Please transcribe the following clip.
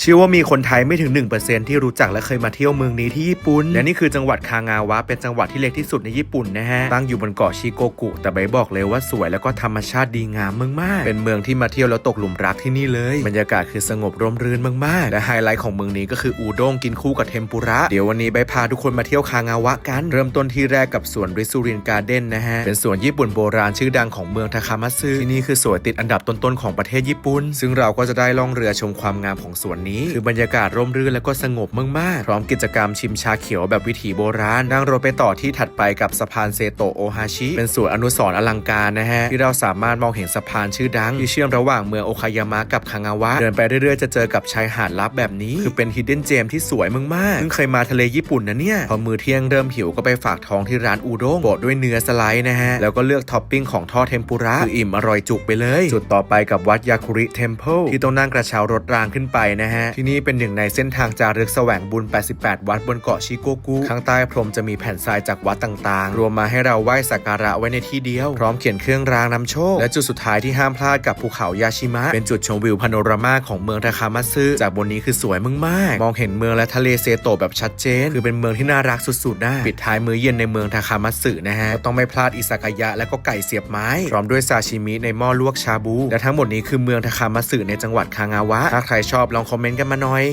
เชื่อว่ามีคนไทยไม่ถึง 1%ที่รู้จักและเคยมาเที่ยวเมืองนี้ที่ญี่ปุ่น และนี่คือจังหวัดคางาวะ เป็นจังหวัดที่เล็กที่สุดในญี่ปุ่นนะฮะ ตั้งอยู่บนเกาะชิโกกุ แต่ใบบอกเลยว่าสวยแล้วก็ธรรมชาติดีงามมากๆ เป็นเมืองที่มาเที่ยวแล้วตกหลุมรักที่นี่เลย บรรยากาศคือสงบร่มรื่นมากๆ และไฮไลท์ของเมืองนี้ก็คืออูด้งกินคู่กับเทมปุระ เดี๋ยววันนี้ใบพาทุกคนมาเที่ยวคางาวะกัน เริ่มต้นที่แรกกับสวนริซูรินการ์เด้นนะฮะ เป็นสวนญี่ปุ่นโบราณชื่อดังของเมืองทาคามัตสึที่นี่คือสวยติดอันดับต้นๆของประเทศญี่ปุ่น ซึ่งเราก็จะได้ล่องเรือชมความงามของสวนนี้ คือบรรยากาศร่มรื่นและก็สงบมากๆ พร้อมกิจกรรมชิมชาเขียวแบบวิถีโบราณ นั่งรถไปต่อที่ถัดไปกับสะพานเซโตโอฮาชิ เป็นสวนอนุสรณ์อลังการนะฮะ ที่เราสามารถมองเห็นสะพานชื่อดัง ที่เชื่อมระหว่างเมืองโอคายามะกับคางาวะ เดินไปเรื่อยๆ จะเจอกับชายหาดลับแบบนี้ คือเป็นฮิดเด้นเจมที่สวยมากๆเพิ่งเคยมาทะเลญี่ปุ่นนะเนี่ย พอมือเที่ยงเริ่มหิวก็ไปฝากท้องที่ร้านอูด้งโปะด้วยเนื้อสไลด์นะฮะ แล้วก็เลือกท็อปปิ้งของทอดเทมปุระคืออิ่มอร่อยจุกไปเลย จุดต่อไปกับวัดยาคุริเทมเพลที่ต้องนั่งกระเช้ารถรางขึ้นไปนะฮะที่นี่เป็นหนึ่งในเส้นทางจารึกแสวงบุญ 88 วัดบนเกาะชิโกกุข้างใต้พรมจะมีแผ่นทรายจากวัดต่างๆ รวมมาให้เราไหว้สักการะไว้ในที่เดียว พร้อมเขียนเครื่องรางนำโชค และจุดสุดท้ายที่ห้ามพลาดกับภูเขายาชิมะ เป็นจุดชมวิวพาโนรามาของเมืองทาคามัตสึจากบนนี้คือสวยมากๆมองเห็นเมืองและทะเลเซโตะแบบชัดเจน คือเป็นเมืองที่น่ารักสุดๆนะปิดท้ายมื้อเย็นในเมืองทาคามัตสึนะฮะต้องไม่พลาดอิซากายะและก็ไก่เสียบไม้พร้อมด้วยซาชิมิในหม้อลวกชาบู และทั้งหมดนี้คือเมืองทาคามัตสึในจังหวัดคางาวะถ้าใครชอบลองคอมเมนต์กันมาหน่อย